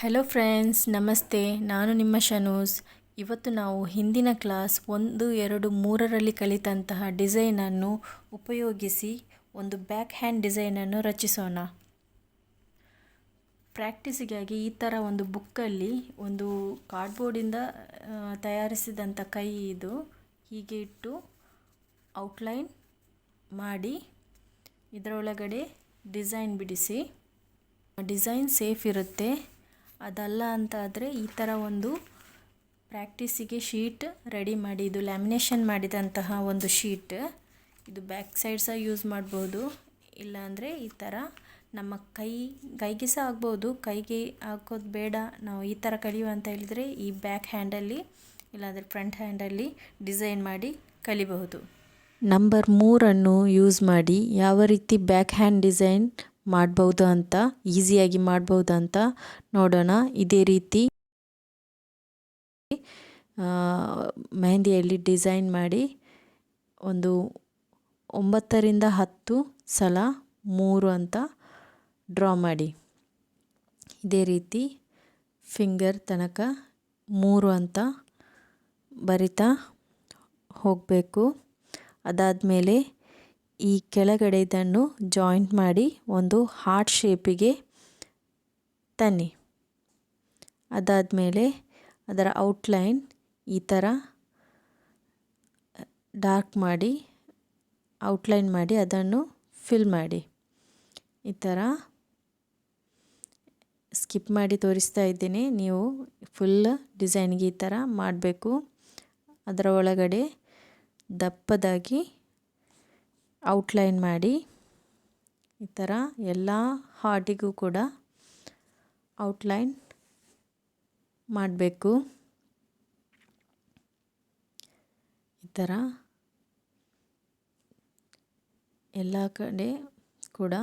Hello friends ನಮಸ್ತೆ. ನಾನು ನಿಮ್ಮ ಶನೂಸ್. ಇವತ್ತು ನಾವು ಹಿಂದಿನ ಕ್ಲಾಸ್ ಒಂದು, ಎರಡು, ಮೂರರಲ್ಲಿ ಕಲಿತಂತಹ ಡಿಸೈನನ್ನು ಉಪಯೋಗಿಸಿ ಒಂದು ಬ್ಯಾಕ್ ಹ್ಯಾಂಡ್ ಡಿಸೈನನ್ನು ರಚಿಸೋಣ. ಪ್ರ್ಯಾಕ್ಟೀಸಿಗಾಗಿ ಈ ಥರ ಒಂದು ಬುಕ್ಕಲ್ಲಿ ಒಂದು ಕಾರ್ಡ್ಬೋರ್ಡಿಂದ ತಯಾರಿಸಿದಂಥ ಕೈ ಇದು. ಹೀಗೆ ಇಟ್ಟು ಔಟ್ಲೈನ್ ಮಾಡಿ ಇದರೊಳಗಡೆ ಡಿಸೈನ್ ಬಿಡಿಸಿ. ಡಿಸೈನ್ ಸೇಫ್ ಇರುತ್ತೆ. ಅದಲ್ಲ ಅಂತಾದರೆ ಈ ಥರ ಒಂದು ಪ್ರಾಕ್ಟೀಸಿಗೆ ಶೀಟ್ ರೆಡಿ ಮಾಡಿ, ಇದು ಲ್ಯಾಮಿನೇಷನ್ ಮಾಡಿದಂತಹ ಒಂದು ಶೀಟ್ ಇದು ಬ್ಯಾಕ್ ಸೈಡ್ ಸಹ ಯೂಸ್ ಮಾಡ್ಬೋದು. ಇಲ್ಲಾಂದರೆ ಈ ಥರ ನಮ್ಮ ಕೈ, ಕೈಗೆ ಸಹ ಆಗ್ಬೋದು. ಕೈಗೆ ಹಾಕೋದು ಬೇಡ. ನಾವು ಈ ಥರ ಕಲಿಯುವ ಅಂತ ಹೇಳಿದರೆ ಈ ಬ್ಯಾಕ್ ಹ್ಯಾಂಡಲ್ಲಿ ಇಲ್ಲಾಂದರೆ ಫ್ರಂಟ್ ಹ್ಯಾಂಡಲ್ಲಿ ಡಿಸೈನ್ ಮಾಡಿ ಕಲಿಬಹುದು. ನಂಬರ್ ಮೂರನ್ನು ಯೂಸ್ ಮಾಡಿ ಯಾವ ರೀತಿ ಬ್ಯಾಕ್ ಹ್ಯಾಂಡ್ ಡಿಸೈನ್ ಮಾಡ್ಬೋದು ಅಂತ, ಈಸಿಯಾಗಿ ಮಾಡ್ಬೋದು ಅಂತ ನೋಡೋಣ. ಇದೇ ರೀತಿ ಮೆಹಂದಿಯಲ್ಲಿ ಡಿಸೈನ್ ಮಾಡಿ ಒಂದು ಒಂಬತ್ತರಿಂದ ಹತ್ತು ಸಲ ಮೂರು ಅಂತ ಡ್ರಾ ಮಾಡಿ. ಇದೇ ರೀತಿ ಫಿಂಗರ್ ತನಕ ಮೂರು ಅಂತ ಬರಿತಾ ಹೋಗಬೇಕು. ಅದಾದಮೇಲೆ ಈ ಕೆಳಗಡೆ ಇದನ್ನು ಜಾಯಿಂಟ್ ಮಾಡಿ ಒಂದು ಹಾರ್ಟ್ ಶೇಪಿಗೆ ತನ್ನಿ. ಅದಾದಮೇಲೆ ಅದರ ಔಟ್ಲೈನ್ ಈ ಥರ ಡಾರ್ಕ್ ಮಾಡಿ ಔಟ್ಲೈನ್ ಮಾಡಿ ಅದನ್ನು ಫಿಲ್ ಮಾಡಿ. ಈ ಥರ ಸ್ಕಿಪ್ ಮಾಡಿ ತೋರಿಸ್ತಾ ಇದ್ದೀನಿ. ನೀವು ಫುಲ್ ಡಿಸೈನ್ಗೆ ಈ ಥರ ಮಾಡಬೇಕು. ಅದರ ಒಳಗಡೆ ದಪ್ಪದಾಗಿ ಔಟ್ಲೈನ್ ಮಾಡಿ, ಈ ಥರ ಎಲ್ಲ ಹಾರ್ಟಿಗೂ ಕೂಡ ಔಟ್ಲೈನ್ ಮಾಡಬೇಕು. ಈ ಥರ ಎಲ್ಲ ಕಡೆ ಕೂಡ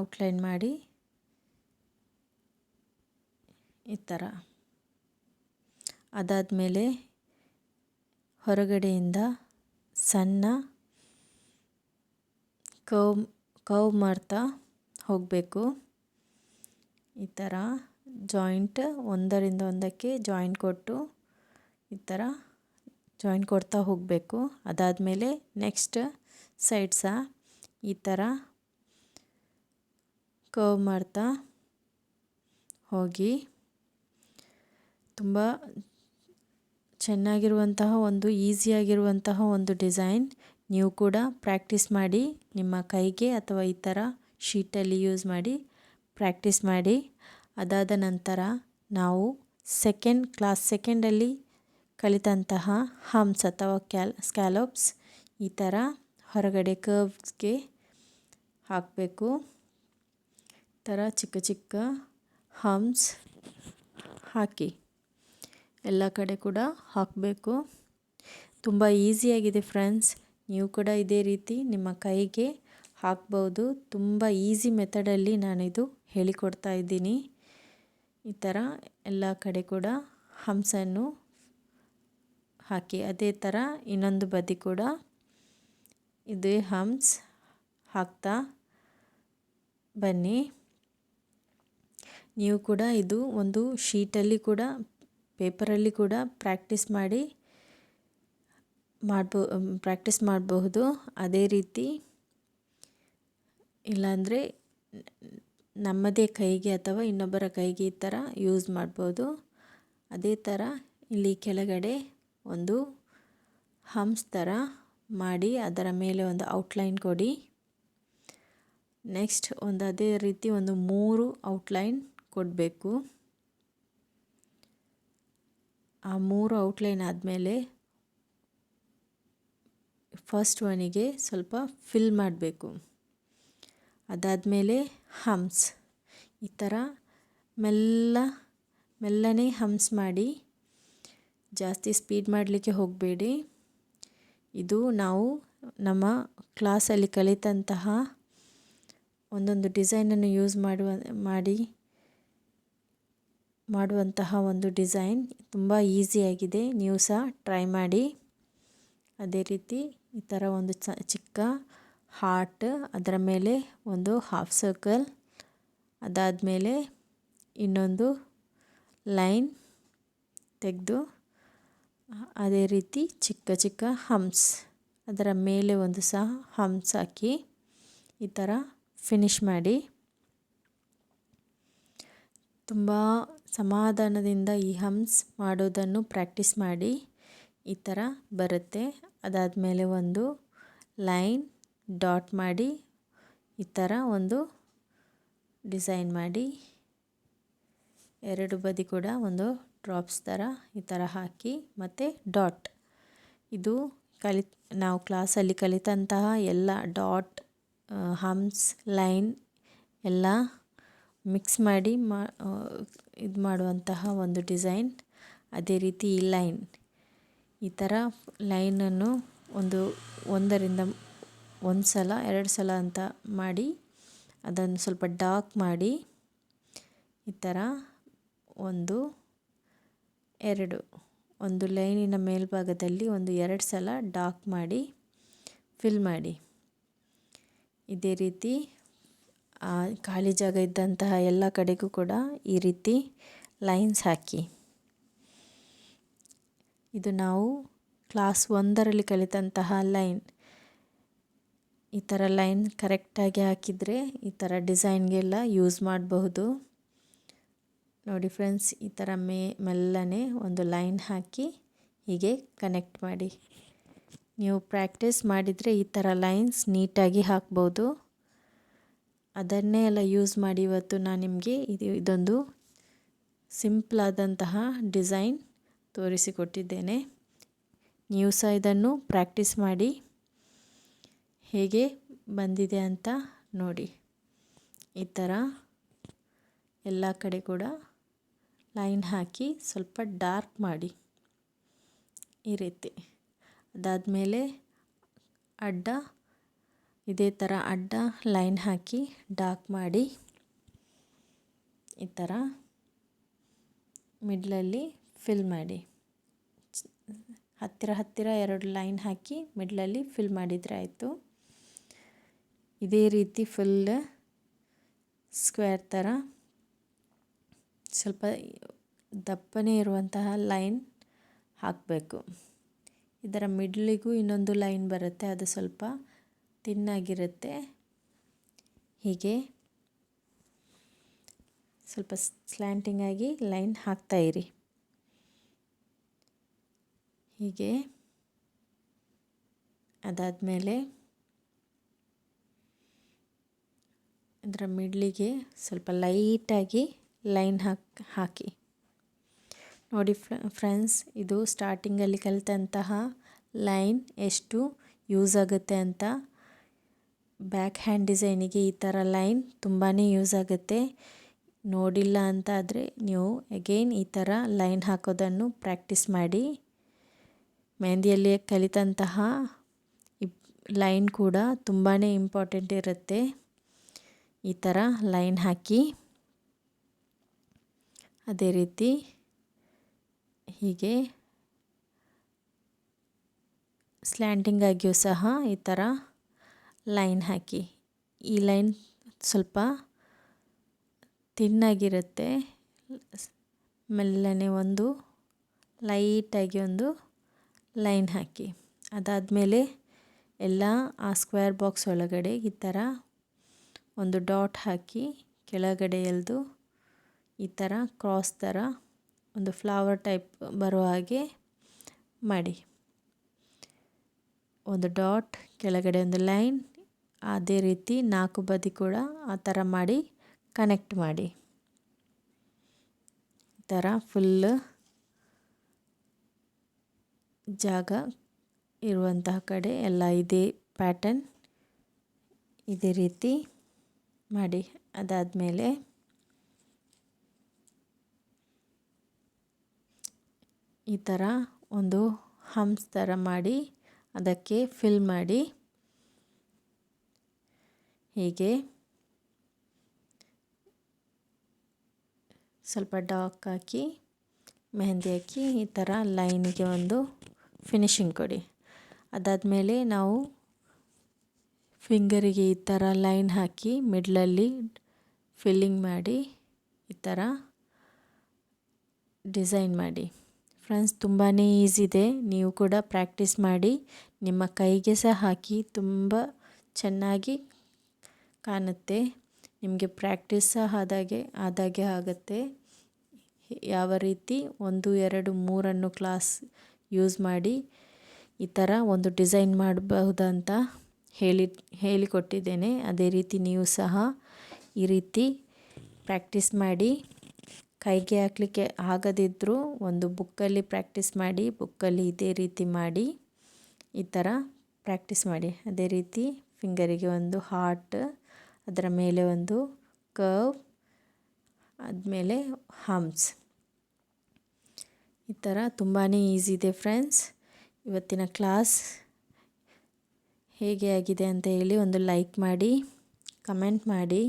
ಔಟ್ಲೈನ್ ಮಾಡಿ, ಈ ಥರ ಅದಾದಮೇಲೆ ಹೊರಗಡೆಯಿಂದ ಸಣ್ಣ ಕವ್ ಕವ್ ಮಾಡ್ತಾ ಹೋಗಬೇಕು. ಈ ಥರ ಜಾಯಿಂಟ್ ಒಂದರಿಂದ ಒಂದಕ್ಕೆ ಜಾಯಿಂಟ್ ಕೊಟ್ಟು ಈ ಥರ ಜಾಯಿಂಟ್ ಕೊಡ್ತಾ ಹೋಗಬೇಕು. ಅದಾದಮೇಲೆ ನೆಕ್ಸ್ಟ್ ಸೈಡ್ ಸಹ ಈ ಥರ ಕವ್ ಮಾಡ್ತಾ ಹೋಗಿ ತುಂಬ ಚೆನ್ನಾಗಿರುವಂತಹ ಒಂದು ಈಸಿಯಾಗಿರುವಂತಹ ಒಂದು ಡಿಸೈನ್ ನೀವು ಕೂಡ ಪ್ರಾಕ್ಟೀಸ್ ಮಾಡಿ, ನಿಮ್ಮ ಕೈಗೆ ಅಥವಾ ಈ ಥರ ಶೀಟಲ್ಲಿ ಯೂಸ್ ಮಾಡಿ ಪ್ರಾಕ್ಟೀಸ್ ಮಾಡಿ. ಅದಾದ ನಂತರ ನಾವು ಸೆಕೆಂಡ್ ಕ್ಲಾಸ್ ಸೆಕೆಂಡಲ್ಲಿ ಕಲಿತಂತಹ ಹಮ್ಸ್ ಅಥವಾ ಕ್ಯಾಲ್ ಸ್ಕ್ಯಾಲೋಪ್ಸ್ ಈ ಥರ ಹೊರಗಡೆ ಕರ್ವ್ಸ್ಗೆ ಹಾಕಬೇಕು. ಈ ಥರ ಚಿಕ್ಕ ಚಿಕ್ಕ ಹಮ್ಸ್ ಹಾಕಿ ಎಲ್ಲ ಕಡೆ ಕೂಡ ಹಾಕಬೇಕು. ತುಂಬ ಈಸಿಯಾಗಿದೆ ಫ್ರೆಂಡ್ಸ್ ನೀವು ಕೂಡ ಇದೇ ರೀತಿ ನಿಮ್ಮ ಕೈಗೆ ಹಾಕ್ಬೋದು. ತುಂಬ ಈಸಿ ಮೆಥಡಲ್ಲಿ ನಾನಿದು ಹೇಳಿಕೊಡ್ತಾ ಇದ್ದೀನಿ. ಈ ಥರ ಎಲ್ಲ ಕಡೆ ಕೂಡ ಹಂಸನ್ನು ಹಾಕಿ, ಅದೇ ಥರ ಇನ್ನೊಂದು ಬದಿ ಕೂಡ ಇದೇ ಹಂಸ್ ಹಾಕ್ತಾ ಬನ್ನಿ. ನೀವು ಕೂಡ ಇದು ಒಂದು ಶೀಟಲ್ಲಿ ಕೂಡ, ಪೇಪರಲ್ಲಿ ಕೂಡ ಪ್ರಾಕ್ಟೀಸ್ ಮಾಡಿ ಮಾಡ್ಬೋ ಪ್ರಾಕ್ಟೀಸ್ ಮಾಡಬಹುದು. ಅದೇ ರೀತಿ ಇಲ್ಲಾಂದರೆ ನಮ್ಮದೇ ಕೈಗೆ ಅಥವಾ ಇನ್ನೊಬ್ಬರ ಕೈಗೆ ಈ ಥರ ಯೂಸ್ ಮಾಡ್ಬೋದು. ಅದೇ ಥರ ಇಲ್ಲಿ ಕೆಳಗಡೆ ಒಂದು ಹಂಸ್ ಥರ ಮಾಡಿ ಅದರ ಮೇಲೆ ಒಂದು ಔಟ್ಲೈನ್ ಕೊಡಿ. ನೆಕ್ಸ್ಟ್ ಒಂದು ಅದೇ ರೀತಿ ಒಂದು ಮೂರು ಔಟ್ಲೈನ್ ಕೊಡಬೇಕು. ಆ ಮೂರು ಔಟ್ಲೈನ್ ಆದಮೇಲೆ ಫಸ್ಟ್ ಒನಿಗೆ ಸ್ವಲ್ಪ ಫಿಲ್ ಮಾಡಬೇಕು. ಅದಾದಮೇಲೆ ಹಮ್ಸ್ ಈ ಥರ ಮೆಲ್ಲ, ಮೆಲ್ಲನೆ ಹಮ್ಸ್ ಮಾಡಿ ಜಾಸ್ತಿ ಸ್ಪೀಡ್ ಮಾಡಲಿಕ್ಕೆ ಹೋಗಬೇಡಿ. ಇದು ನಾವು ನಮ್ಮ ಕ್ಲಾಸಲ್ಲಿ ಕಲಿತಂತಹ ಒಂದೊಂದು ಡಿಸೈನನ್ನು ಯೂಸ್ ಮಾಡುವ, ಮಾಡಿ ಮಾಡುವಂತಹ ಒಂದು ಡಿಸೈನ್ ತುಂಬ ಈಸಿಯಾಗಿದೆ ನೀವು ಸಹ ಟ್ರೈ ಮಾಡಿ. ಅದೇ ರೀತಿ ಈ ಥರ ಒಂದು ಚ, ಚಿಕ್ಕ ಹಾರ್ಟ್ ಅದರ ಮೇಲೆ ಒಂದು ಹಾಫ್ ಸರ್ಕಲ್ ಅದಾದಮೇಲೆ ಇನ್ನೊಂದು ಲೈನ್ ತೆಗೆದು, ಅದೇ ರೀತಿ ಚಿಕ್ಕ ಚಿಕ್ಕ ಹಂಪ್ಸ್ ಅದರ ಮೇಲೆ ಒಂದು ಸಹ ಹಂಪ್ಸ್ ಹಾಕಿ ಈ ಥರ ಫಿನಿಶ್ ಮಾಡಿ. ತುಂಬ ಸಮಾಧಾನದಿಂದ ಈ ಹಂಪ್ಸ್ ಮಾಡೋದನ್ನು ಪ್ರಾಕ್ಟೀಸ್ ಮಾಡಿ. ಈ ಥರ ಬರುತ್ತೆ. ಅದಾದಮೇಲೆ ಒಂದು ಲೈನ್ ಡಾಟ್ ಮಾಡಿ ಈ ಥರ ಒಂದು ಡಿಸೈನ್ ಮಾಡಿ ಎರಡು ಬದಿ ಕೂಡ ಒಂದು ಡ್ರಾಪ್ಸ್ ಥರ ಈ ಥರ ಹಾಕಿ ಮತ್ತು ಡಾಟ್. ಇದು ಕಲಿ ನಾವು ಕ್ಲಾಸಲ್ಲಿ ಕಲಿತಂತಹ ಎಲ್ಲ ಡಾಟ್ ಹಮ್ಸ್ ಲೈನ್ ಎಲ್ಲ ಮಿಕ್ಸ್ ಮಾಡಿ ಮಾ ಇದು ಮಾಡುವಂತಹ ಒಂದು ಡಿಸೈನ್. ಅದೇ ರೀತಿ ಈ ಲೈನ್ ಈ ಥರ ಲೈನನ್ನು ಒಂದು ಒಂದರಿಂದ ಒಂದು ಸಲ ಎರಡು ಸಲ ಅಂತ ಮಾಡಿ, ಅದನ್ನು ಸ್ವಲ್ಪ ಡಾರ್ಕ್ ಮಾಡಿ, ಈ ಥರ ಒಂದು ಎರಡು, ಒಂದು ಲೈನಿನ ಮೇಲ್ಭಾಗದಲ್ಲಿ ಒಂದು ಎರಡು ಸಲ ಡಾರ್ಕ್ ಮಾಡಿ, ಫಿಲ್ ಮಾಡಿ. ಇದೇ ರೀತಿ ಖಾಲಿ ಜಾಗ ಇದ್ದಂತಹ ಎಲ್ಲ ಕಡೆಗೂ ಕೂಡ ಈ ರೀತಿ ಲೈನ್ಸ್ ಹಾಕಿ. ಇದು ನಾವು ಕ್ಲಾಸ್ ಒಂದರಲ್ಲಿ ಕಲಿತಂತಹ ಲೈನ್. ಈ ಥರ ಲೈನ್ ಕರೆಕ್ಟಾಗಿ ಹಾಕಿದರೆ ಈ ಥರ ಡಿಸೈನ್ಗೆಲ್ಲ ಯೂಸ್ ಮಾಡಬಹುದು. ನೋಡಿ ಫ್ರೆಂಡ್ಸ್, ಈ ಥರ ಮೇ ಮೆಲ್ಲನೆ ಒಂದು ಲೈನ್ ಹಾಕಿ ಹೀಗೆ ಕನೆಕ್ಟ್ ಮಾಡಿ. ನೀವು ಪ್ರಾಕ್ಟೀಸ್ ಮಾಡಿದರೆ ಈ ಥರ ಲೈನ್ಸ್ ನೀಟಾಗಿ ಹಾಕ್ಬೋದು. ಅದನ್ನೇ ಎಲ್ಲ ಯೂಸ್ ಮಾಡಿ ಇವತ್ತು ನಾನು ನಿಮಗೆ ಇದು ಇದೊಂದು ಸಿಂಪ್ಲಾದಂತಹ ಡಿಸೈನ್ ತೋರಿಸಿಕೊಟ್ಟಿದ್ದೇನೆ. ನೀವು ಸಹ ಇದನ್ನು ಪ್ರಾಕ್ಟೀಸ್ ಮಾಡಿ ಹೇಗೆ ಬಂದಿದೆ ಅಂತ ನೋಡಿ. ಈ ಥರ ಎಲ್ಲ ಕಡೆ ಕೂಡ ಲೈನ್ ಹಾಕಿ ಸ್ವಲ್ಪ ಡಾರ್ಕ್ ಮಾಡಿ ಈ ರೀತಿ. ಅದಾದಮೇಲೆ ಅಡ್ಡ, ಇದೇ ಥರ ಅಡ್ಡ ಲೈನ್ ಹಾಕಿ ಡಾರ್ಕ್ ಮಾಡಿ ಈ ಥರ ಮಿಡ್ಲಲ್ಲಿ ಫಿಲ್ ಮಾಡಿ. ಹತ್ತಿರ ಹತ್ತಿರ ಎರಡು ಲೈನ್ ಹಾಕಿ ಮಿಡ್ಲಲ್ಲಿ ಫಿಲ್ ಮಾಡಿದರೆ ಆಯಿತು. ಇದೇ ರೀತಿ ಫುಲ್ ಸ್ಕ್ವೇರ್ ಥರ ಸ್ವಲ್ಪ ದಪ್ಪನೇ ಇರುವಂತಹ ಲೈನ್ ಹಾಕಬೇಕು. ಇದರ ಮಿಡ್ಲಿಗೂ ಇನ್ನೊಂದು ಲೈನ್ ಬರುತ್ತೆ, ಅದು ಸ್ವಲ್ಪ ತಿನ್ನಾಗಿರುತ್ತೆ. ಹೀಗೆ ಸ್ವಲ್ಪ ಸ್ಲ್ಯಾಂಟಿಂಗಾಗಿ ಲೈನ್ ಹಾಕ್ತಾಯಿರಿ ಹೀಗೆ ಅದಾದಮೇಲೆ ಅದರ ಮಿಡ್ಲಿಗೆ ಸ್ವಲ್ಪ ಲೈಟಾಗಿ ಲೈನ್ ಹಾಕಿ ಹಾಕಿ. ನೋಡಿ ಫ್ರೆಂಡ್ಸ್, ಇದು ಸ್ಟಾರ್ಟಿಂಗಲ್ಲಿ ಕಲಿತಂತಹ ಲೈನ್ ಎಷ್ಟು ಯೂಸ್ ಆಗುತ್ತೆ ಅಂತ. ಬ್ಯಾಕ್ ಹ್ಯಾಂಡ್ ಡಿಸೈನಿಗೆ ಈ ಥರ ಲೈನ್ ತುಂಬಾ ಯೂಸ್ ಆಗುತ್ತೆ. ನೋಡಿಲ್ಲ ಅಂತ ಆದರೆ ನೀವು ಅಗೇನ್ ಈ ಥರ ಲೈನ್ ಹಾಕೋದನ್ನು ಪ್ರಾಕ್ಟೀಸ್ ಮಾಡಿ. ಮೆಹಂದಿಯಲ್ಲಿ ಕಲಿತಂತಹ ಲೈನ್ ಕೂಡ ತುಂಬಾ ಇಂಪಾರ್ಟೆಂಟ್ ಇರುತ್ತೆ ಈ ಥರ ಲೈನ್ ಹಾಕಿ ಅದೇ ರೀತಿ ಹೀಗೆ ಸ್ಲ್ಯಾಂಟಿಂಗ್ ಆಗಿಯೂ ಸಹ ಈ ಥರ ಲೈನ್ ಹಾಕಿ ಈ ಲೈನ್ ಸ್ವಲ್ಪ ತಿನ್ನಾಗಿರುತ್ತೆ ಮೆಲ್ಲನೆ ಒಂದು ಲೈಟಾಗಿ ಒಂದು ಲೈನ್ ಹಾಕಿ. ಅದಾದಮೇಲೆ ಎಲ್ಲ ಆ ಸ್ಕ್ವೇರ್ ಬಾಕ್ಸ್ ಒಳಗಡೆ ಈ ಥರ ಒಂದು ಡಾಟ್ ಹಾಕಿ ಕೆಳಗಡೆ ಎಲ್ದು ಈ ಥರ ಕ್ರಾಸ್ ಥರ ಒಂದು ಫ್ಲವರ್ ಟೈಪ್ ಬರೋ ಹಾಗೆ ಮಾಡಿ. ಒಂದು ಡಾಟ್, ಕೆಳಗಡೆ ಒಂದು ಲೈನ್, ಅದೇ ರೀತಿ ನಾಲ್ಕು ಬದಿ ಕೂಡ ಆ ಥರ ಮಾಡಿ ಕನೆಕ್ಟ್ ಮಾಡಿ. ಈ ಥರ ಫುಲ್ ಜಾಗ ಇರುವಂತಹ ಕಡೆ ಎಲ್ಲ ಇದೇ ಪ್ಯಾಟರ್ನ್ ಇದೇ ರೀತಿ ಮಾಡಿ. ಅದಾದಮೇಲೆ ಈ ಥರ ಒಂದು ಹಂಪ್ಸ್ ಥರ ಮಾಡಿ ಅದಕ್ಕೆ ಫಿಲ್ ಮಾಡಿ. ಹೀಗೆ ಸ್ವಲ್ಪ ಡಾಕ್ ಹಾಕಿ, ಮೆಹಂದಿ ಹಾಕಿ ಈ ಥರ ಲೈನಿಗೆ ಒಂದು ಫಿನಿಶಿಂಗ್ ಕೊಡಿ. ಅದಾದಮೇಲೆ ನಾವು ಫಿಂಗರಿಗೆ ಈ ಥರ ಲೈನ್ ಹಾಕಿ ಮಿಡ್ಲಲ್ಲಿ ಫಿಲ್ಲಿಂಗ್ ಮಾಡಿ ಈ ಥರ ಡಿಸೈನ್ ಮಾಡಿ. ಫ್ರೆಂಡ್ಸ್ ತುಂಬಾ ಈಸಿ ಇದೆ. ನೀವು ಕೂಡ ಪ್ರಾಕ್ಟೀಸ್ ಮಾಡಿ. ನಿಮ್ಮ ಕೈಗೆ ಸಹ ಹಾಕಿ ತುಂಬ ಚೆನ್ನಾಗಿ ಕಾಣುತ್ತೆ. ನಿಮಗೆ ಪ್ರಾಕ್ಟೀಸ್ ಸಹ ಆದಾಗೆ ಆದಾಗೆ ಆಗುತ್ತೆ. ಯಾವ ರೀತಿ? ಒಂದು, ಎರಡು, ಮೂರನ್ನು ಕ್ಲಾಸ್ ಯೂಸ್ ಮಾಡಿ ಈ ಥರ ಒಂದು ಡಿಸೈನ್ ಮಾಡಬಹುದಂತ ಹೇಳಿ, ಹೇಳಿಕೊಟ್ಟಿದ್ದೇನೆ. ಅದೇ ರೀತಿ ನೀವು ಸಹ ಈ ರೀತಿ ಪ್ರಾಕ್ಟೀಸ್ ಮಾಡಿ ಕೈಗೆ ಹಾಕಲಿಕ್ಕೆ ಆಗದಿದ್ದರೂ ಒಂದು ಬುಕ್ಕಲ್ಲಿ ಪ್ರಾಕ್ಟೀಸ್ ಮಾಡಿ ಬುಕ್ಕಲ್ಲಿ ಇದೇ ರೀತಿ ಮಾಡಿ ಈ ಥರ ಪ್ರಾಕ್ಟೀಸ್ ಮಾಡಿ. ಅದೇ ರೀತಿ ಫಿಂಗರಿಗೆ ಒಂದು ಹಾರ್ಟ್ ಅದರ ಮೇಲೆ ಒಂದು ಕರ್ವ್ ಆದಮೇಲೆ ಹಮ್ಸ್ ಈ ಥರ ತುಂಬಾ ಈಸಿ ಇದೆ ಫ್ರೆಂಡ್ಸ್. ಇವತ್ತಿನ ಕ್ಲಾಸ್ ಹೇಗೆ ಆಗಿದೆ ಅಂತ ಹೇಳಿ ಒಂದು ಲೈಕ್ ಮಾಡಿ, ಕಮೆಂಟ್ ಮಾಡಿ.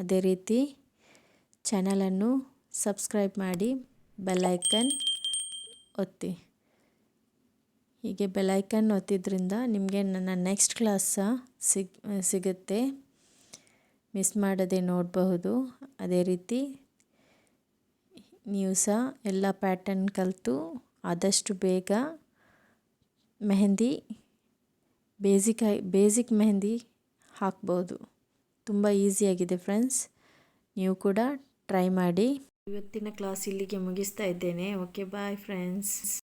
ಅದೇ ರೀತಿ ಚಾನಲನ್ನು ಸಬ್ಸ್ಕ್ರೈಬ್ ಮಾಡಿ ಬೆಲ್ಲೈಕನ್ ಒತ್ತಿ. ಹೀಗೆ ಬೆಲ್ಲೈಕನ್ ಒತ್ತಿದ್ರಿಂದ ನಿಮಗೆ ನನ್ನ ನೆಕ್ಸ್ಟ್ ಕ್ಲಾಸ್ ಸಿಗ್, ಸಿಗುತ್ತೆ. ಮಿಸ್ ಮಾಡದೆ ನೋಡಬಹುದು. ಅದೇ ರೀತಿ ನೀವು ಸಹ ಎಲ್ಲ ಪ್ಯಾಟರ್ನ್ ಕಲಿತು ಆದಷ್ಟು ಬೇಗ ಮೆಹಂದಿ ಬೇಸಿಕ್ ಬೇಸಿಕ್ ಮೆಹಂದಿ ಹಾಕ್ಬೋದು. ತುಂಬ ಈಸಿಯಾಗಿದೆ ಫ್ರೆಂಡ್ಸ್ ನೀವು ಕೂಡ ಟ್ರೈ ಮಾಡಿ. ಇವತ್ತಿನ ಕ್ಲಾಸ್ ಇಲ್ಲಿಗೆ ಮುಗಿಸ್ತಾ ಇದ್ದೇನೆ. Okay bye friends